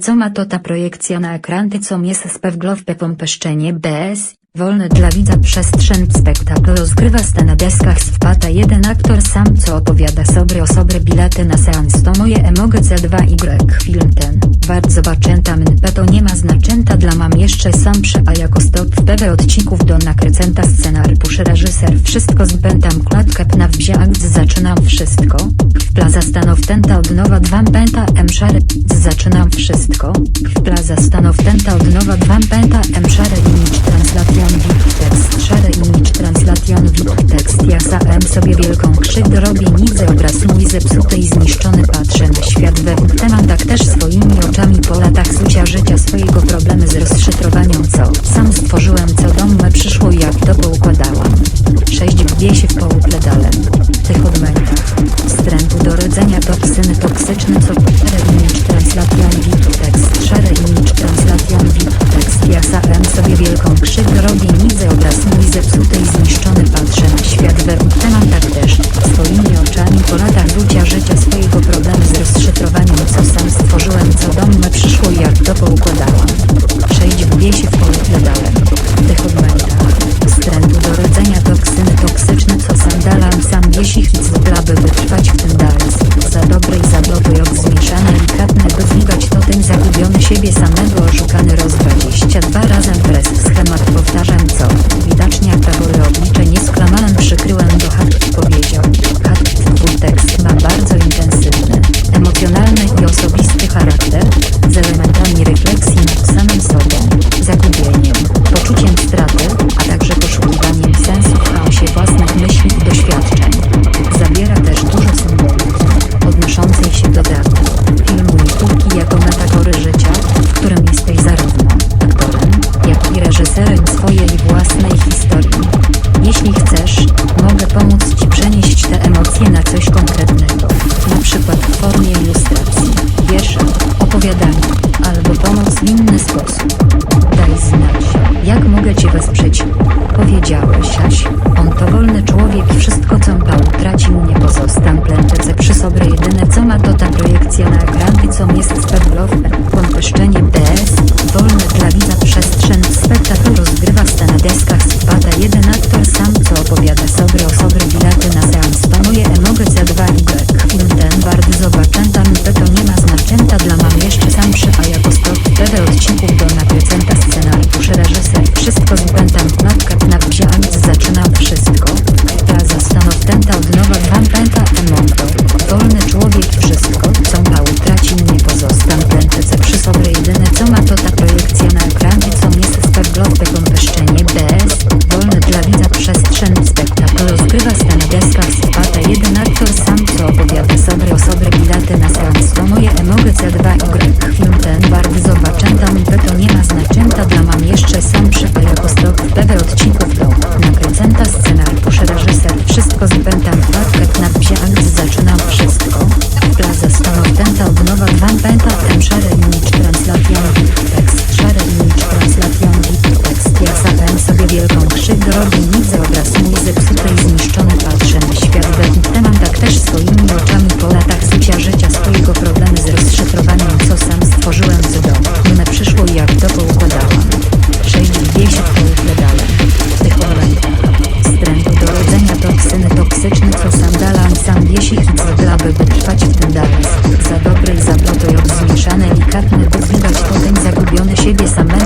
Co ma to ta projekcja na ekran ty co jest spewglow pompeszczenie BS, wolny dla widza przestrzeń spektakl rozgrywa sta na deskach swpata jeden aktor sam co opowiada sobie o sobie bilety na seans. To moje emogę C2Y film ten, wart zobaczęta mnp to nie ma znaczęta dla mam jeszcze sam przy a jako stop w PW odcinków do nakrycęta scenariusz reżyser wszystko zbędam klatkę akt zaczynam wszystko, w plaza stanów tenta od nowa pęta m szary, zaczynam wszystko, w plaza stanów tenta od nowa pęta m szary image translation VIP tekst szary image translation VIP tekst ja sam sobie wielką krzywdę robię widzę obraz mój zepsuty i zniszczony patrzę na świat we temat tak też swoimi oczami po latach zucia życia swojego problemy z rozszyfrowaniem co sam stworzyłem co sobie wielką krzywdę robię widzę obraz mój zepsuty i zniszczony patrzę na świat we temat tak też. Swoimi oczami po latach zucia życia swojego problemy z rozszyfrowaniem co sam stworzyłem co dom me przyszło i jak to poukładałam. 6 wbije się w połów pedalem w tych odmętach wstrętu do rodzenia toksyny toksyczne co sam dalam sam wiesi hit by wytrwać w tym dalej. Za dobre i za dobre jak zmieszane delikatne zligać to ten zagubiony siebie samego oszukany roz 22 jeśli chcesz mogę pomóc ci przenieść te emocje na coś konkretnego. Na przykład w formie ilustracji wiersza opowiadania albo pomoc w inny sposób. Daj znać jak mogę cię wesprzeć. Powiedziałeś Aś on to wolny człowiek i wszystko co dał tracił nie pozostam plęczece przy sobie do nakrycęta scenariusz reżyser wszystko zbędam klatkę na akt zaczynam wszystko. Plaza stanów tenta od nowa wam pęta emondo wolny człowiek wszystko. Co mał traci nie pozostam wielką krzywdę robię widzę obraz mój zepsuty i zniszczony patrzę na świat temat tak też swoimi oczami po latach zucia życia swojego problemy z rozszyfrowaniem co sam stworzyłem co do mnie przyszło i jak to poukładałam 6 wbije się w połów pedale w tych momentach wstrętu do rodzenia toksyny toksyczne co sam dalam. Sam wiesi hit by wytrwać w tym dalej za dobre i za złoto i zmieszane delikatny by widać potem zagubiony siebie samego